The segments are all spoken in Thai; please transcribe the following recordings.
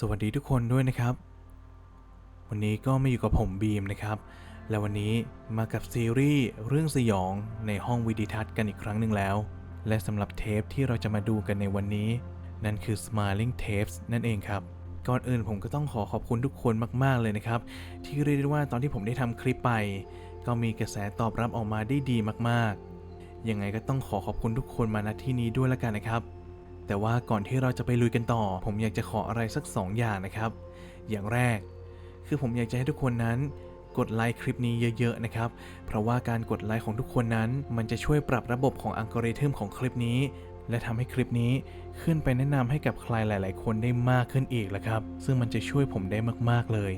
สวัสดีทุกคนด้วยนะครับ วันนี้ก็มาอยู่กับผมบีมนะครับ และวันนี้มากับซีรีส์เรื่องสยองในห้องวิดีทัศน์กันอีกครั้งหนึ่งแล้ว และสำหรับเทปที่เราจะมาดูกันในวันนี้ นั่นคือ Smiling Tapes นั่นเองครับ ก่อนอื่นผมก็ต้องขอขอบคุณทุกคนมากๆเลยนะครับ ที่เรียกได้ว่าตอนที่ผมได้ทำคลิปไป ก็มีกระแสตอบรับออกมาได้ดีมากๆยังไงก็ต้องขอขอบคุณทุกคนมาณที่นี้ด้วยละกันนะครับ แต่ว่าก่อนที่เราจะไปลุยกันต่อ ผมอยากจะขออะไรสัก 2 อย่างนะครับ อย่างแรก คือผมอยากจะให้ทุกคนนั้นกดไลค์คลิปนี้เยอะๆนะครับ เพราะว่าการกดไลค์ของทุกคนนั้น มันจะช่วยปรับระบบของอัลกอริทึมของคลิปนี้ และทำให้คลิปนี้ขึ้นไปแนะนำให้กับใครหลาย ๆ คนได้มากขึ้นอีกละครับ ซึ่งมันจะช่วยผมได้มากๆเลย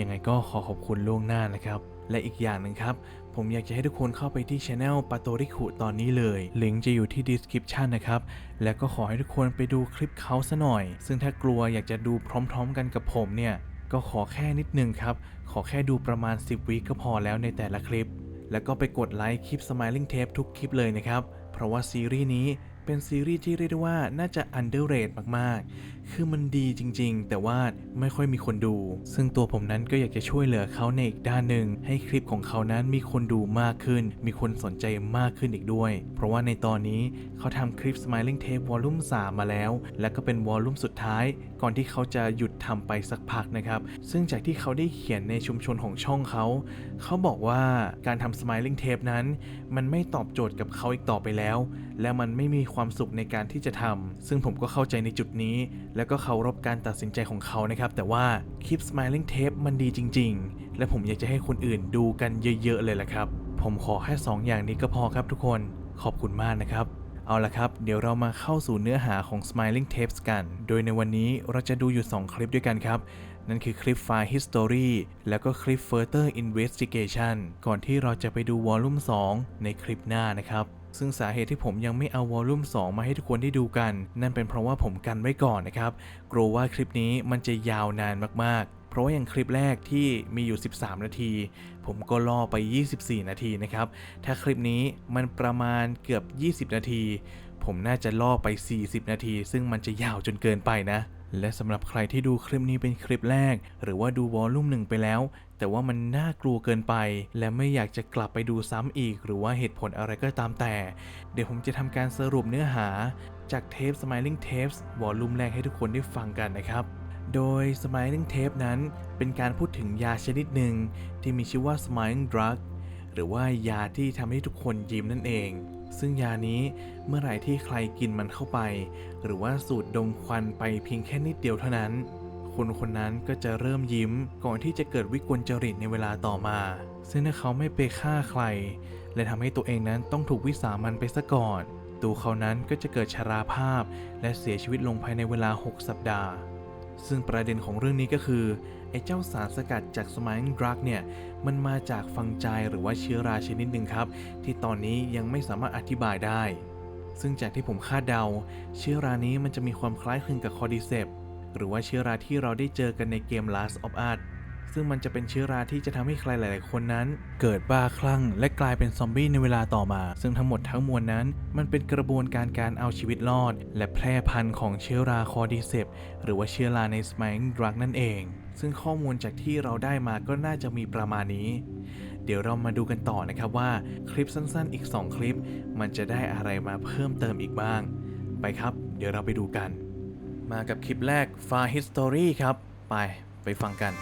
ยังไงก็ขอขอบคุณล่วงหน้านะครับ และอีกอย่างหนึ่งครับ ผมอยากจะให้ทุกคนเข้าไปที่ช anel ปาโตริคุตอนนี้เลยลิงก์จะอยู่ที่ description นะครับ และก็ขอให้ทุกคนไปดูคลิปเขาซะหน่อย ซึ่งถ้ากลัวอยากจะดูพร้อมๆ กันกับผมเนี่ย ก็ขอแค่นิดนึงครับ ขอแค่ดูประมาณ 10 วิก็พอแล้วในแต่ละคลิป แล้วก็ไปกดไลค์คลิป Smiling Tape ทุกคลิปเลยนะครับ เพราะว่าซีรีส์นี้เป็นซีรีส์ที่เรียกได้ว่าน่าจะ underrate มากๆ คือมันดีจริง ๆ แต่ว่าไม่ค่อยมีคนดู ซึ่งตัวผมนั้นก็อยากจะช่วยเหลือเขาในอีกด้านหนึ่ง ให้คลิปของเขานั้นมีคนดูมากขึ้น มีคนสนใจมากขึ้นอีกด้วย เพราะว่าในตอนนี้เขาทำคลิป Smiling Tape Volume 3 มาแล้ว และก็เป็นวอลลุ่มสุดท้าย ก่อนที่เขาจะหยุดทำไปสักพักนะครับ ซึ่งจากที่เขาได้เขียนในชุมชนของช่องเขา เขาบอกว่าการทำ Smiling Tape นั้น มันไม่ตอบโจทย์กับเขาอีกต่อไปแล้ว และมันไม่มีความสุขในการที่จะทำซึ่งผมก็เข้าใจในจุดนี้แล้วก็เคารพการตัดสินใจของเขานะครับ แต่ว่าคลิป Smiling Tape มันดีจริง ๆ และผมอยากจะให้คนอื่นดูกันเยอะๆเลยละครับ ผมขอแค่2ออย่างนี้ก็พอครับทุกคนขอบคุณมากนะครับ เอาละครับ เดี๋ยวเรามาเข้าสู่เนื้อหาของ Smiling Tapes กัน โดยในวันนี้เราจะดูอยู่ 2 คลิปด้วยกันครับ นั่นคือคลิปไฟล์ History แล้วก็คลิป Further Investigation ก่อนที่เราจะไปดูวอลลุ่ม2ในคลิปหน้านะครับ ซึ่งสาเหตุที่ผมยังไม่เอาวอลลุ่ม2 มาให้ทุกคนได้ดูกัน นั่นเป็นเพราะว่าผมกันไว้ก่อนนะครับ กลัวว่าคลิปนี้มันจะยาวนานมากๆ เพราะว่าอย่างคลิปแรกที่มีอยู่ 13 นาที ผมก็ล่อไป 24 นาทีนะครับ ถ้าคลิปนี้มันประมาณเกือบ 20 นาที ผมน่าจะล่อไป 40 นาที ซึ่งมันจะยาวจนเกินไปนะและสำหรับใครที่ดูคลิปนี้เป็นคลิปแรก หรือว่าดูวอลลุ่มหนึ่งไปแล้ว แต่ว่ามันน่ากลัวเกินไป และไม่อยากจะกลับไปดูซ้ำอีก หรือว่าเหตุผลอะไรก็ตามแต่ เดี๋ยวผมจะทำการสรุปเนื้อหา จากเทป Smiling Tapes วอลลุ่มแรกให้ทุกคนได้ฟังกันนะครับ โดย Smiling Tape นั้นเป็นการพูดถึงยาชนิดหนึ่งที่มีชื่อว่า Smiling Drug หรือว่ายาที่ทำให้ทุกคนยิ้มนั่นเอง ซึ่งยานี้เมื่อไหร่ที่ใครกินมันเข้าไป หรือว่าสูดดมควันไปเพียงแค่นิดเดียวเท่านั้น คนคนนั้นก็จะเริ่มยิ้มก่อนที่จะเกิดวิกลจริตในเวลาต่อมา ซึ่งถ้าเขาไม่ไปฆ่าใคร และทำให้ตัวเองนั้นต้องถูกวิสามันไปซะก่อน ตัวเขานั้นก็จะเกิดชราภาพ และเสียชีวิตลงภายในเวลา 6 สัปดาห์ ซึ่งประเด็นของเรื่องนี้ก็คือไอ้เจ้าสารสกัดจากสม i ยดรักเนี่ยมันมาจากฟังใจหรือว่าเชื้อราชนิดหนึ่งครับ ที่ตอนนี้ยังไม่สามารถอธิบายได้ซึ่งจากที่ผมคาดเดา เชื้อรานี้มันจะมีความคล้ายคลึงกับคอร์ดิเซป หรือว่าเชื้อราที่เราได้เจอกันในเกม Last of Us ซึ่งมันจะเป็นเชื้อราที่จะทำให้ใครหลาย ๆ คนนั้น เกิดบ้าคลั่ง และกลายเป็นซอมบี้ในเวลาต่อมา ซึ่งทั้งหมดทั้งมวลนั้น มันเป็นกระบวนการการเอาชีวิตรอด และแพร่พันธุ์ของเชื้อราคอร์ดิเซปหรือว่าเชื้อราในสมัยดรักนั่นเอง ซึ่งข้อมูลจากที่เราได้มาก็น่าจะมีประมาณนี้ เดี๋ยวเรามาดูกันต่อนะครับว่า คลิปสั้น ๆ อีก 2 คลิป มันจะได้อะไรมาเพิ่มเติมอีกบ้าง ไปครับ เดี๋ยวเราไปดูกัน มากับคลิปแรก Far History ครับ ไป ไปฟังกัน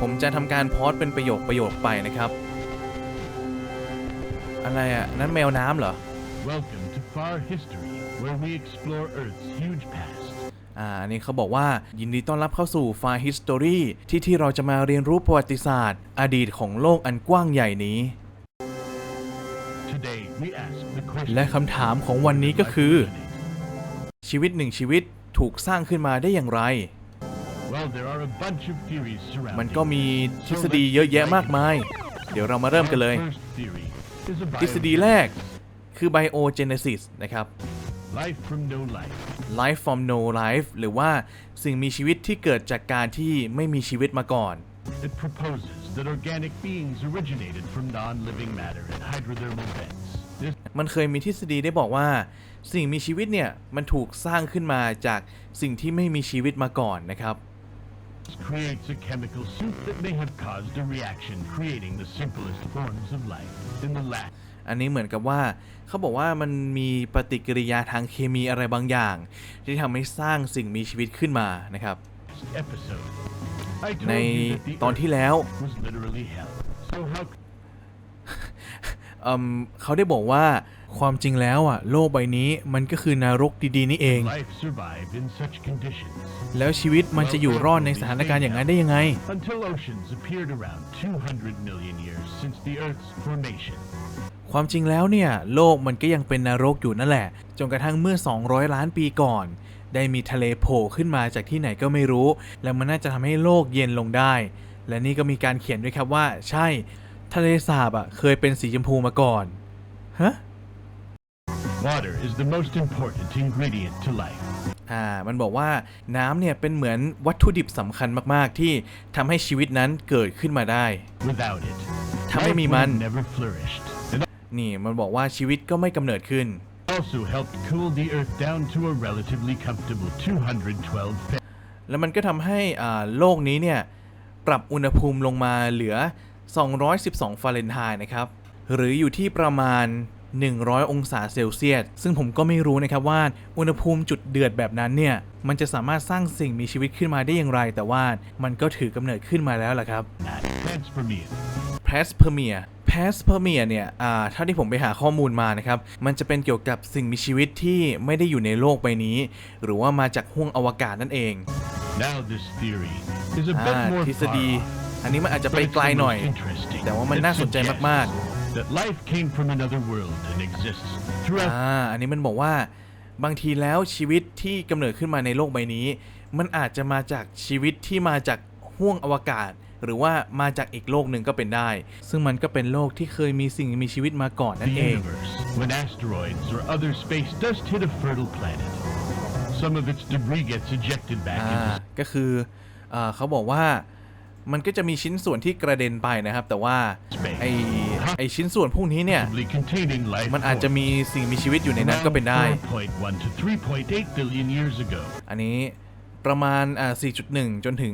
ผมจะทำการโพสต์เป็นประโยคประโยคไปนะครับ อะไรอะ นั่นแมวน้ำเหรอ Welcome to Far History, where we explore Earth's huge past. อ่าอันนี่เขาบอกว่ายินดีต้อนรับเข้าสู่ Far History ที่ที่เราจะมาเรียนรู้ประวัติศาสตร์ อดีตของโลกอันกว้างใหญ่นี้ Today, we ask the question และคำถามของวันนี้ก็คือ ชีวิตหนึ่งชีวิตถูกสร้างขึ้นมาได้อย่างไร Well, there are a bunch of theories มัน surrounding ก็มีทฤษฎีเยอะแยะมากมาย เดี๋ยวเรามาเริ่มกันเลย Our first theory is a ทฤษฎีแรก biogenesis. คือ biogenesis นะครับ Life from no life. life from no life หรือว่าสิ่งมีชีวิตที่เกิดจากการที่ไม่มีชีวิตมาก่อน It proposes that organic beings originated from non-living matter in hydrothermal vents. This มันเคยมีทฤษฎีได้บอกว่า สิ่งมีชีวิตเนี่ย มันถูกสร้างขึ้นมาจากสิ่งที่ไม่มีชีวิตมาก่อนนะครับ creates a chemical soup that may have caused a reaction, creating the simplest forms of life. In the last อันนี้เหมือนกับว่าเขาบอกว่ามันมีปฏิกิริยาทางเคมีอะไรบางอย่าง ที่ทำให้สร้างสิ่งมีชีวิตขึ้นมานะครับ episode, I ใน told you that the ตอนที่แล้ว เอิ่มเขาได้บอกว่าความจริงแล้วอะโลกใบนี้มันก็คือนรกดีๆนี่เอง could life survive in such conditions? แล้วชีวิตมันจะอยู่รอดในสถานการณ์อย่างนั้นได้ยังไง Until oceans appeared around 200 million years since the Earth's formation. ความจริงแล้วเนี่ยโลกมันก็ยังเป็นนรกอยู่นั่นแหละ จนกระทั่งเมื่อ 200 ล้านปีก่อน ได้มีทะเลโผล่ขึ้นมาจากที่ไหนก็ไม่รู้ แล้วมันน่าจะทำให้โลกเย็นลงได้และนี่ก็มีการเขียนด้วยครับว่า ใช่ ทะเลสาบอะเคยเป็นสีชมพูมาก่อน ฮะ Water is the most important ingredient to life. อ่า มันบอกว่าน้ำเนี่ยเป็นเหมือนวัตถุดิบสำคัญมาก ๆ ที่ทำให้ชีวิตนั้นเกิดขึ้นมาได้ Without it, ถ้าไม่ life มี would มัน have never flourished. And นี่มันบอกว่าชีวิตก็ไม่กำเนิดขึ้น also helped cool the Earth down to a relatively comfortable 212 Fahrenheit. แล้วมันก็ทำให้อ่าโลกนี้เนี่ย ปรับอุณหภูมิลงมาเหลือ 212 ฟาเรนไฮน์นะครับ หรืออยู่ที่ประมาณ 100 องศาเซลเซียส ซึ่งผมก็ไม่รู้นะครับว่า อุณหภูมิจุดเดือดแบบนั้นเนี่ย มันจะสามารถสร้างสิ่งมีชีวิตขึ้นมาได้อย่างไร แต่ว่ามันก็ถือกำเนิดขึ้นมาแล้วล่ะครับ Panspermia. แพสเพอร์เมียแพสเพอร์เมียเนี่ยอ่าเท่าที่ผมไปหาข้อมูลมานะครับ มันจะเป็นเกี่ยวกับสิ่งมีชีวิตที่ไม่ได้อยู่ในโลกใบนี้ หรือว่ามาจากห้วงอวกาศนั่นเอง Now this theory is a อ่า bit more ทฤษฎี far off, อันนี้มันอาจจะไป but it's ไกล the หน่อย most interesting. แต่ว่ามัน It น่าสนใจ suggests มาก that life came from another world and exists ๆ throughout อ่าอันนี้มันบอกว่าบางทีแล้วชีวิตที่กำเนิดขึ้นมาในโลกใบนี้ มันอาจจะมาจากชีวิตที่มาจากห้วงอวกาศ หรือว่ามาจากอีกโลกหนึ่งก็เป็นได้ ซึ่งมันก็เป็นโลกที่เคยมีสิ่งมีชีวิตมาก่อนนั่ the นเอง universe. When asteroids or other space dust hit a fertile planet, some of its debris gets ejected back อ่า into ก็คืออ่าเขาบอกว่า มันก็จะมีชิ้นส่วนที่กระเด็นไปนะครับ แต่ว่าไอไอชิ้นส่วนพวกนี้เนี่ย possibly containing life มันอาจจะ forms มีสิ่งมีชีวิตอยู่ในนั้น around ก็เป็นได้4.1 to 3.8 billion years ago. อันนี้ประมาณอ่า4.1 จนถึง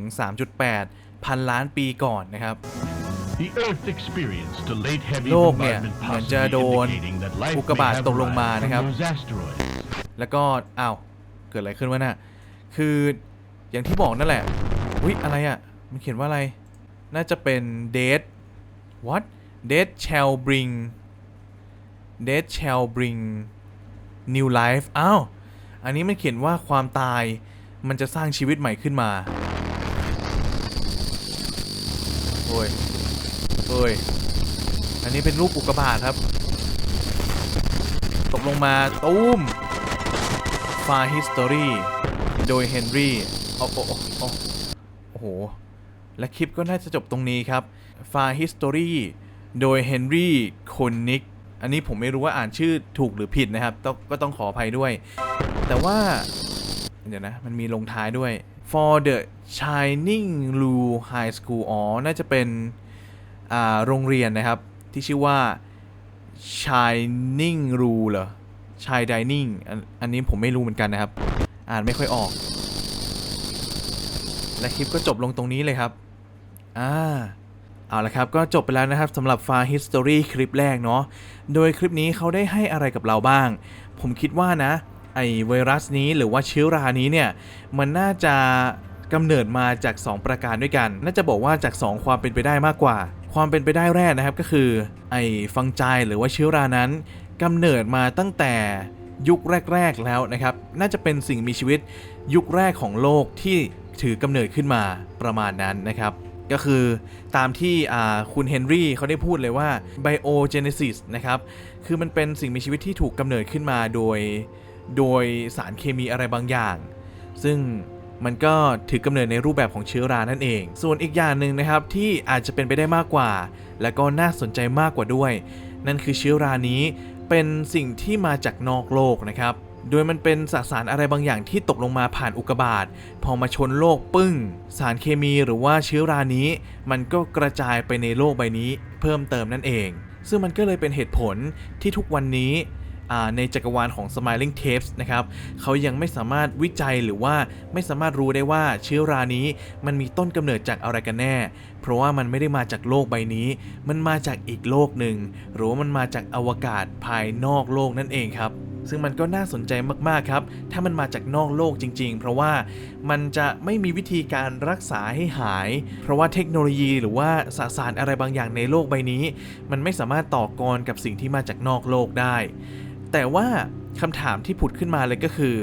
3.8 พันล้านปีก่อนนะครับ The Earth experienced a late heavy โลกเนี่ย bombardment เหมือนจะ possibly โดน indicating that life อุกกา may บาต have ตกลงมา arrived นะครับ from those asteroids. แล้วก็อ้าวเกิดอะไรขึ้นวะน่ะคืออย่างที่บอกนั่นแหละอุ๊ยอะไรอะ มันเขียนว่าอะไร น่าจะเป็น death what death shall bring death shall bring new life อ้าว อันนี้มันเขียนว่าความตายมันจะสร้างชีวิตใหม่ขึ้นมา โอ้ย โอ้ย อันนี้เป็นรูปอุกกาบาตครับ ตกลงมาตูม Far History โดยเฮนรี่โอ้โอ้โอ้โอ้โอ้โห และคลิปก็น่าจะจบตรงนี้ครับ Far History โดยเฮนรี่คอนนิกอันนี้ผมไม่รู้ว่าอ่านชื่อถูกหรือผิดนะครับ ก็ต้องขออภัยด้วย แต่ว่า เดี๋ยวนะ มันมีลงท้ายด้วย For the Shining Blue High School อ๋อ น่าจะเป็นโรงเรียนนะครับ ที่ชื่อว่า Shining Rule เหรอ Shine Dining ออันนี้ผมไม่รู้เหมือนกันนะครับ อ่านไม่ค่อยออก และคลิปก็จบลงตรงนี้เลยครับ อ่าเอาละครับก็จบไปแล้วนะครับสำหรับ Far History คลิปแรกเนาะโดยคลิปนี้เขาได้ให้อะไรกับเราบ้าง ผมคิดว่านะ ไอไวรัสนี้หรือว่าเชื้อรานี้เนี่ย มันน่าจะกำเนิดมาจาก 2 ประการด้วยกัน น่าจะบอกว่าจาก 2 ความเป็นไปได้มากกว่า ความเป็นไปได้แรกนะครับก็คือ ไอฟังไจหรือว่าเชื้อรานั้นกำเนิดมาตั้งแต่ยุคแรก ๆแล้วนะครับ น่าจะเป็นสิ่งมีชีวิตยุคแรกของโลกที่ถือกำเนิดขึ้นมาประมาณนั้นนะครับ ก็คือตามที่คุณเฮนรี่เขาได้พูดเลยว่า biogenesis นะครับ คือมันเป็นสิ่งมีชีวิตที่ถูกกำเนิดขึ้นมาโดย โดยสารเคมีอะไรบางอย่าง ซึ่งมันก็ถือกำเนิดในรูปแบบของเชื้อรานั่นเอง ส่วนอีกอย่างหนึ่งนะครับที่อาจจะเป็นไปได้มากกว่า และก็น่าสนใจมากกว่าด้วย นั่นคือเชื้อรานี้เป็นสิ่งที่มาจากนอกโลกนะครับ โดยมันเป็นสสารอะไรบางอย่างที่ตกลงมาผ่านอุกกาบาตพอมาชนโลกปึ้ง สารเคมีหรือว่าเชื้อรานี้ มันก็กระจายไปในโลกใบนี้ เพิ่มเติมนั่นเอง ซึ่งมันก็เลยเป็นเหตุผลที่ทุกวันนี้ในจักรวาลของ Smiling Tapes นะครับเขายังไม่สามารถวิจัยหรือว่าไม่สามารถรู้ได้ว่าเชื้อรานี้มันมีต้นกำเนิดจากอะไรกันแน่ เพราะว่ามันไม่ได้มาจากโลกใบนี้ มันมาจากอีกโลกหนึ่ง หรือว่ามันมาจากอวกาศภายนอกโลกนั่นเองครับ ซึ่งมันก็น่าสนใจมากๆครับ ถ้ามันมาจากนอกโลกจริง ๆ เพราะว่ามันจะไม่มีวิธีการรักษาให้หาย เพราะว่าเทคโนโลยีหรือว่าสสารอะไรบางอย่างในโลกใบนี้ มันไม่สามารถต่อกรกับสิ่งที่มาจากนอกโลกได้ แต่ว่าคำถามที่ผุดขึ้นมาเลยก็คือ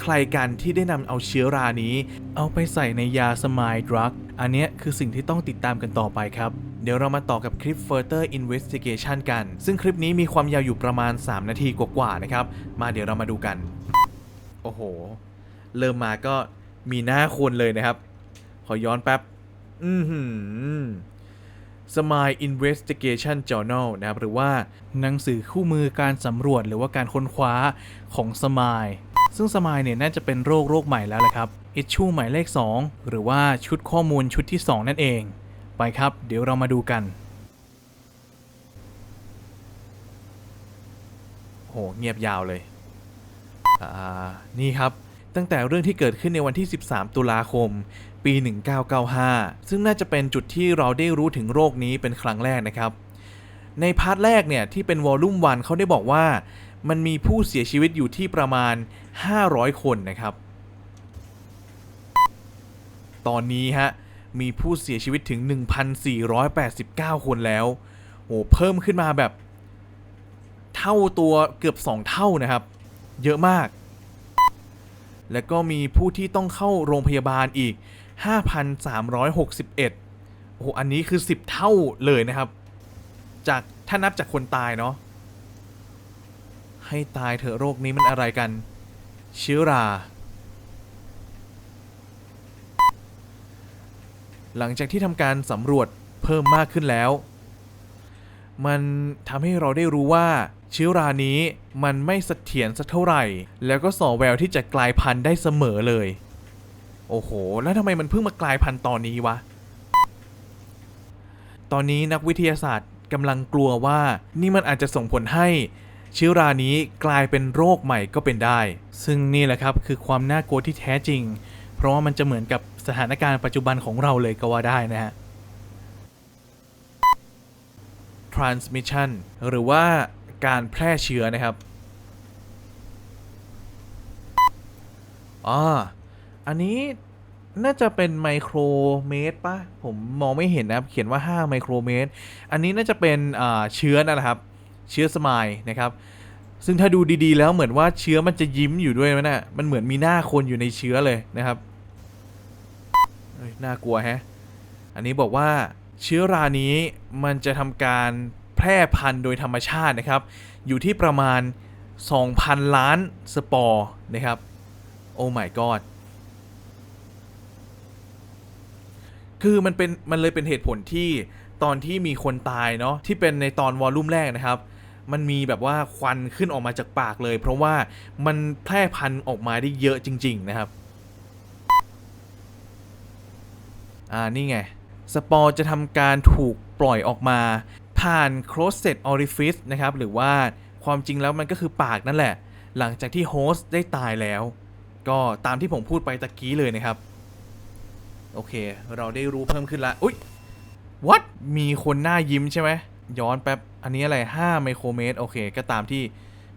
ใครกันที่ได้นำเอาเชื้อรานี้ เอาไปใส่ในยาสมายดรัก อันนี้คือสิ่งที่ต้องติดตามกันต่อไปครับ เดี๋ยวเรามาต่อกับคลิป Further Investigation กัน ซึ่งคลิปนี้มีความยาวอยู่ประมาณ 3 นาทีกว่าๆนะครับ มาเดี๋ยวเรามาดูกัน โอ้โห เริ่มมาก็มีหน้าคนเลยนะครับ ขอย้อนแป๊บ อือหือ Smile Investigation Journal นะครับหรือว่าหนังสือคู่มือการสำรวจหรือว่าการค้นคว้าของ Smile ซึ่ง Smile เนี่ยน่าจะเป็นโรคโรคใหม่แล้วแหละครับ Issue หมายเลข 2 หรือว่าชุดข้อมูลชุดที่ 2 นั่นเอง ไปครับ เดี๋ยวเรามาดูกัน โห เงียบยาวเลย อ่า นี่ครับ ตั้งแต่เรื่องที่เกิดขึ้นในวันที่ 13 ตุลาคม ปี 1995 ซึ่งน่าจะเป็นจุดที่เราได้รู้ถึงโรคนี้เป็นครั้งแรกนะครับ ในพาร์ทแรกเนี่ย ที่เป็นวอลลุ่มวันเขาได้บอกว่า มันมีผู้เสียชีวิตอยู่ที่ประมาณ 500 คนนะครับ ตอนนี้ฮะ มีผู้เสียชีวิตถึง 1,489 คนแล้วโหเพิ่มขึ้นมาแบบ เท่าตัวเกือบ 2 เท่านะครับ เยอะมาก แล้วก็มีผู้ที่ต้องเข้าโรงพยาบาลอีก 5,361 โอ้โหอันนี้คือ 10 เท่าเลยนะครับ จากถ้านับจากคนตายเนาะ ให้ตายเถอะโรคนี้มันอะไรกัน เชื้อรา หลังจากที่ทำการสำรวจเพิ่มมากขึ้นแล้ว มันทำให้เราได้รู้ว่าเชื้อรานี้มันไม่เสถียรสักเท่าไหร่ แล้วก็ส่อแววที่จะกลายพันธุ์ได้เสมอเลย โอ้โห แล้วทำไมมันเพิ่งมากลายพันธุ์ตอนนี้วะ ตอนนี้นักวิทยาศาสตร์กำลังกลัวว่านี่มันอาจจะส่งผลให้เชื้อรานี้กลายเป็นโรคใหม่ก็เป็นได้ ซึ่งนี่แหละครับคือความน่ากลัวที่แท้จริง เพราะว่ามันจะเหมือนกับ สถานการณ์ปัจจุบันของเราเลยก็ว่าได้นะฮะ transmission หรือว่าการแพร่เชื้อนะครับอ่าอันนี้น่าจะเป็นไมโครเมตรปะผมมองไม่เห็นนะครับ เขียนว่า 5 ไมโครเมตร อันนี้น่าจะเป็นเชื้อนะครับ เชื้อสมายนะครับ ซึ่งถ้าดูดีๆ แล้วเหมือนว่าเชื้อมันจะยิ้มอยู่ด้วยมันน่ะมันเหมือนมีหน้าคนอยู่ในเชื้อเลยนะครับ เฮ้ยน่ากลัวแฮะ อันนี้บอกว่าเชื้อรานี้มันจะทำการแพร่พันธุ์โดยธรรมชาตินะครับ อยู่ที่ประมาณ 2,000 ล้านสปอร์นะครับ โอ้ my god คือมันเป็นมันเลยเป็นเหตุผลที่ตอนที่มีคนตายเนาะที่เป็นในตอนวอลลุ่มแรกนะครับ มันมีแบบว่าควันขึ้นออกมาจากปากเลย เพราะว่ามันแพร่พันธุ์ออกมาได้เยอะจริง ๆ นะครับ อ่า นี่ไง สปอร์จะทำการถูกปล่อยออกมา ผ่าน closet orifice นะครับ หรือว่าความจริงแล้วมันก็คือปากนั่นแหละ หลังจากที่โฮสต์ได้ตายแล้ว ก็ตามที่ผมพูดไปตะกี้เลยนะครับ โอเค เราได้รู้เพิ่มขึ้นละอุ๊ย what มีคนหน้ายิ้มใช่ไหม ย้อนแป๊บ อันนี้อะไร 5 ไมโครเมตร โอเค ก็ตามที่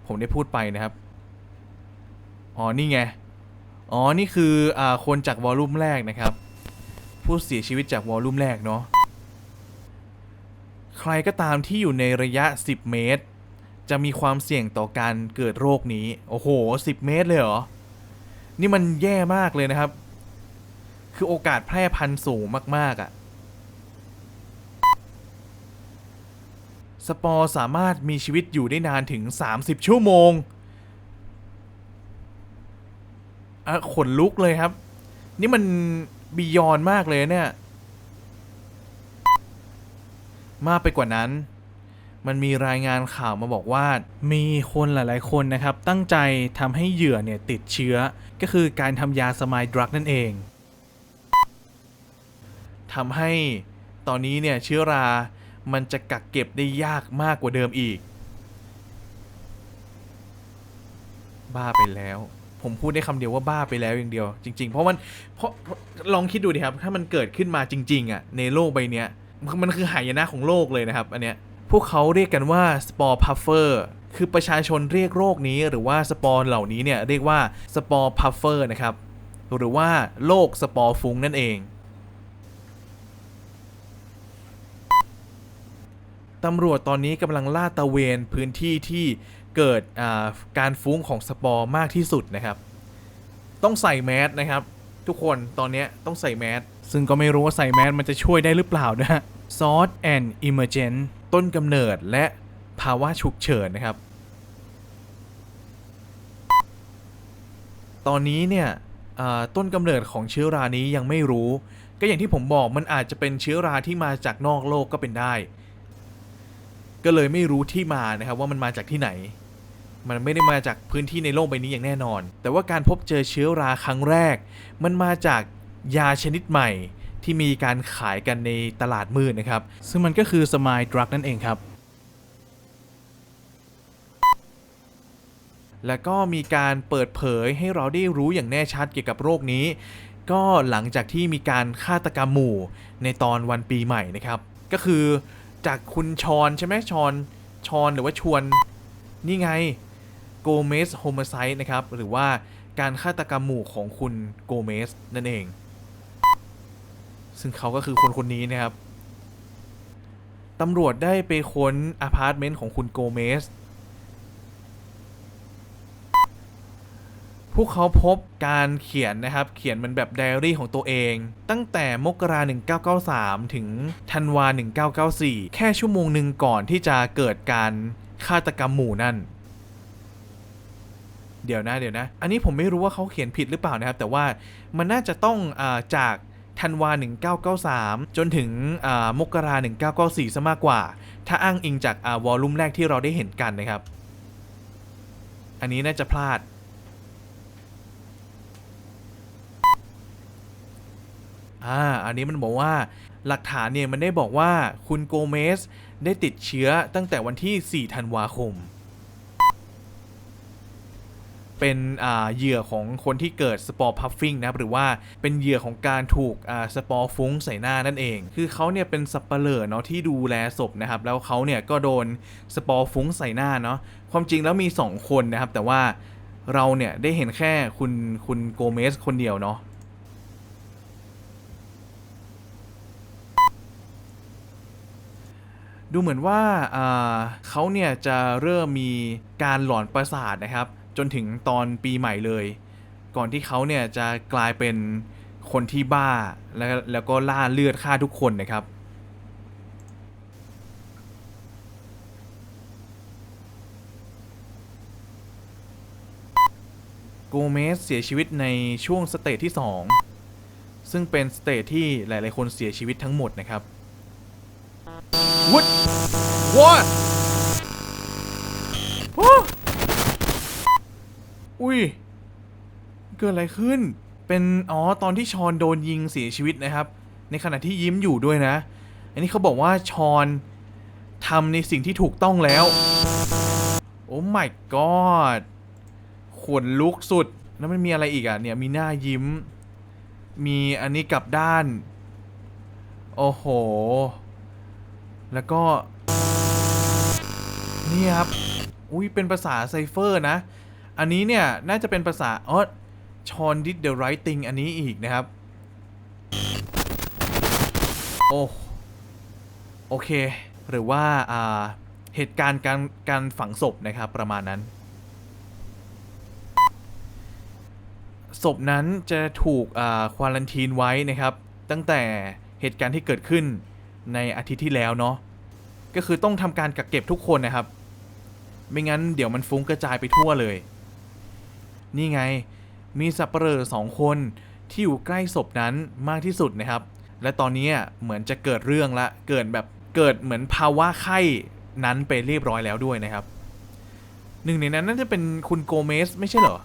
ผมได้พูดไปนะครับ อ๋อ นี่ไง อ๋อ นี่คืออ่าคนจากวอลลุ่มแรกนะครับ ผู้เสียชีวิตจากวอลลุ่มแรกเนาะใครก็ตามที่อยู่ในระยะ 10 เมตร จะมีความเสี่ยงต่อการเกิดโรคนี้ โอ้โห 10 เมตรเลยเหรอ นี่มันแย่มากเลยนะครับ คือโอกาสแพร่พันธุ์สูงมาก ๆอะ่ะ สปอร์สามารถมีชีวิตอยู่ได้นานถึง 30 ชั่วโมงอะขนลุกเลยครับ นี่มัน บียอนมากเลยเนี่ย มากไปกว่านั้น มันมีรายงานข่าวมาบอกว่า มีคนหลาย ๆ คนนะครับ ตั้งใจทำให้เหยื่อเนี่ยติดเชื้อ ก็คือการทำยาสมายดรักนั่นเองทำให้ตอนนี้เนี่ยเชื้อรา มันจะกักเก็บได้ยากมากกว่าเดิมอีก บ้าไปแล้ว ผมพูดได้คำเดียวว่าบ้าไปแล้วอย่างเดียว จริง ๆ เพราะมันเพราะลองคิดดูดิครับ ถ้ามันเกิดขึ้นมาจริง ๆ อะ ในโลกใบเนี้ยมันมันคือหายนะของโลกเลยนะครับ อันเนี้ยพวกเขาเรียกกันว่าสปอร์พัฟเฟอร์คือประชาชนเรียกโรคนี้หรือว่าสปอร์เหล่านี้เนี่ยเรียกว่าสปอร์พัฟเฟอร์นะครับ หรือว่าโรคสปอร์ฟุ้งนั่นเองตำรวจตอนนี้กำลังลาดตระเวนพื้นที่ที่ เกิดการฟุ้งของสปอร์มากที่สุดนะครับ ต้องใส่แมสนะครับ ทุกคนตอนนี้ต้องใส่แมสซึ่งก็ไม่รู้ว่าใส่แมสมันจะช่วยได้หรือเปล่านะฮะ Source and Emergent ต้นกำเนิดและภาวะฉุกเฉินนะครับ ตอนนี้เนี่ยต้นกำเนิดของเชื้อรานี้ยังไม่รู้ ก็อย่างที่ผมบอกมันอาจจะเป็นเชื้อราที่มาจากนอกโลกก็เป็นได้ ก็เลยไม่รู้ที่มานะครับว่ามันมาจากที่ไหน มันไม่ได้มาจากพื้นที่ในโลกใบนี้อย่างแน่นอน แต่ว่าการพบเจอเชื้อราครั้งแรก มันมาจากยาชนิดใหม่ที่มีการขายกันในตลาดมืดนะครับ ซึ่งมันก็คือสมายดรักนั่นเองครับ แล้วก็มีการเปิดเผยให้เราได้รู้อย่างแน่ชัดเกี่ยวกับโรคนี้ ก็หลังจากที่มีการฆาตกรรมหมู่ในตอนวันปีใหม่นะครับ ก็คือจากคุณชอนใช่ไหมชอนชอนหรือว่าชวนนี่ไง โกเมสโฮมไซด์นะครับ หรือว่าการฆาตกรรมหมู่ของคุณโกเมสนั่นเอง ซึ่งเขาก็คือคนคนนี้นะครับตำรวจได้ไปค้นอพาร์ตเมนต์ของคุณโกเมส พวกเขาพบการเขียนนะครับ เขียนมันแบบไดอารี่ของตัวเอง ตั้งแต่มกรา1993 ถึงธันวา1994 แค่ชั่วโมงหนึ่งก่อนที่จะเกิดการฆาตกรรมหมู่นั่น เดี๋ยวนะเดี๋ยวนะ อันนี้ผมไม่รู้ว่าเขาเขียนผิดหรือเปล่านะครับ แต่ว่ามันน่าจะต้องอาจากธันวา 1993 จนถึงอ่ามกรา1994 ซะมากกว่า ถ้าอ้างอิงจากอาวอลลุ่มแรกที่เราได้เห็นกันนะครับ อันนี้น่าจะพลาด อ่า อันนี้มันบอกว่าหลักฐานเนี่ยมันได้บอกว่าคุณโกเมสได้ติดเชื้อตั้งแต่วันที่ 4 ธันวาคม เป็นเหยื่อของคนที่เกิดสปอร์พัฟฟิงนะครับหรือว่าเป็นเหยื่อของการถูกสปอร์ฟุ้งใส่หน้านั่นเอง คือเขาเนี่ยเป็นสับเปลือเนาะที่ดูแลศพนะครับแล้วเขาเนี่ยก็โดนสปอร์ฟุ้งใส่หน้าเนาะความจริงแล้วมี 2 คนนะครับ แต่ว่าเราเนี่ยได้เห็นแค่คุณคุณโกเมสคนเดียวเนาะดูเหมือนว่าอ่าเขาเนี่ยจะเริ่มมีการหลอนประสาทนะครับ จนถึงตอนปีใหม่เลย ก่อนที่เขาเนี่ยจะกลายเป็นคนที่บ้าแล้วแล้วก็ล่าเลือดฆ่าทุกคนนะครับ โกเมสเสียชีวิตในช่วงสเตจที่ 2 ซึ่งเป็นสเตจที่หลาย ๆ คนเสียชีวิตทั้งหมดนะครับ What What อุ้ย เกิดอะไรขึ้น เป็นอ๋อตอนที่ชอนโดนยิงเสียชีวิตนะครับ ในขณะที่ยิ้มอยู่ด้วยนะ อันนี้เขาบอกว่าชอนทำในสิ่งที่ถูกต้องแล้ว โอ้ my god ขนลุกสุด แล้วมันมีอะไรอีกอะเนี่ยมีหน้ายิ้ม มีอันนี้กลับด้าน โอ้โห แล้วก็ นี่ครับ อุ้ยเป็นภาษาไซเฟอร์นะ อันนี้เนี่ย น่าจะเป็นภาษาอ๋อชอน did the right thing อันนี้อีกนะครับ โอ้โอเค หรือว่าอ่าเหตุการณ์การการฝังศพนะครับ ประมาณนั้น ศพนั้นจะถูกอ่าควาลันทีนไว้นะครับ ตั้งแต่เหตุการณ์ที่เกิดขึ้นในอาทิตย์ที่แล้วเนาะก็คือต้องทำการกักเก็บทุกคนนะครับ ไม่งั้นเดี๋ยวมันฟุ้งกระจายไปทั่วเลย นี่ไง มีสับเปลอสองคนที่อยู่ใกล้ศพนั้นมากที่สุดนะครับ และตอนนี้เหมือนจะเกิดเรื่องละ เกิดแบบเกิดเหมือนภาวะไข้นั้นไปเรียบร้อยแล้วด้วยนะครับ หนึ่งในนั้นน่าจะเป็นคุณโกเมสไม่ใช่เหรอ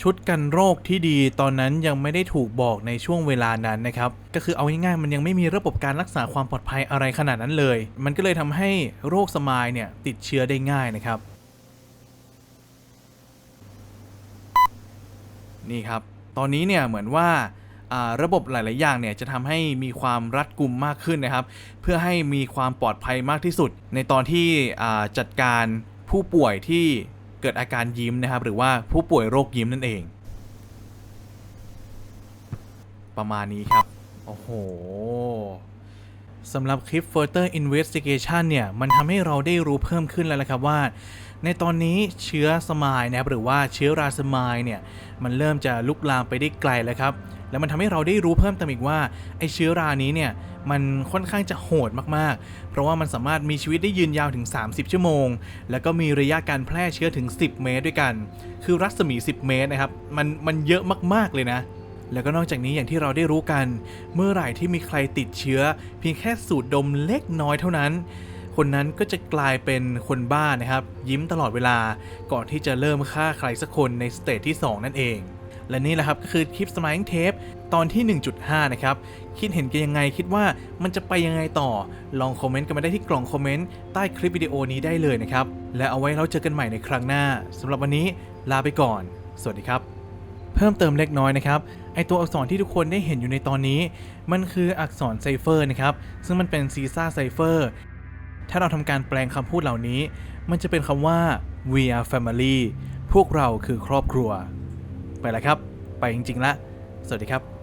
ชุดกันโรคที่ดีตอนนั้นยังไม่ได้ถูกบอกในช่วงเวลานั้นนะครับ ก็คือเอาง่ายๆมันยังไม่มีระบบการรักษาความปลอดภัยอะไรขนาดนั้นเลย มันก็เลยทำให้โรคสมายเนี่ยติดเชื้อได้ง่ายนะครับ นี่ครับ ตอนนี้เนี่ยเหมือนว่าระบบหลาย ๆ อย่างเนี่ยจะทำให้มีความรัดกุมมากขึ้นนะครับ เพื่อให้มีความปลอดภัยมากที่สุด ในตอนที่จัดการผู้ป่วยที่เกิดอาการยิ้มนะครับ หรือว่าผู้ป่วยโรคยิ้มนั่นเอง ประมาณนี้ครับ โอ้โหสำหรับคลิป Further Investigation เนี่ย มันทำให้เราได้รู้เพิ่มขึ้นแล้วละครับว่า ในตอนนี้เชื้อสมายนะครับหรือว่าเชื้อราสมายเนี่ยมันเริ่มจะลุกลามไปได้ไกลแล้วครับ แล้วมันทำให้เราได้รู้เพิ่มเติมอีกว่าไอเชื้อรานี้เนี่ยมันค่อนข้างจะโหดมากๆ เพราะว่ามันสามารถมีชีวิตได้ยืนยาวถึง 30 ชั่วโมง แล้วก็มีระยะการแพร่เชื้อถึง 10 เมตรด้วยกัน คือรัศมี 10 เมตรนะครับมันมันเยอะมากๆเลยนะแล้วก็นอกจากนี้อย่างที่เราได้รู้กัน เมื่อไหร่ที่มีใครติดเชื้อ เพียงแค่สูดดมเล็กน้อยเท่านั้น คนนั้นก็จะกลายเป็นคนบ้านะครับ ยิ้มตลอดเวลาก่อนที่จะเริ่มฆ่าใครสักคนในสเตจที่ 2 นั่นเอง และนี่แหละครับก็คือคลิป Smiling Tape ตอนที่ 1.5 นะครับ คิดเห็นกันยังไงคิดว่ามันจะไปยังไงต่อ ลองคอมเมนต์กันมาได้ที่กล่องคอมเมนต์ใต้คลิปวิดีโอนี้ได้เลยนะครับ และเอาไว้เราเจอกันใหม่ในครั้งหน้าสำหรับวันนี้ลาไปก่อน สวัสดีครับ เพิ่มเติมเล็กน้อยนะครับไอตัวอักษรที่ทุกคนได้เห็นอยู่ในตอนนี้ มันคืออักษรไซเฟอร์นะครับ ซึ่งมันเป็นซีซ่าไซเฟอร์ ถ้าเราทำการแปลงคำพูดเหล่านี้ มันจะเป็นคำว่า we are family พวกเราคือครอบครัว ไปแล้วครับ ไปจริงๆละ สวัสดีครับ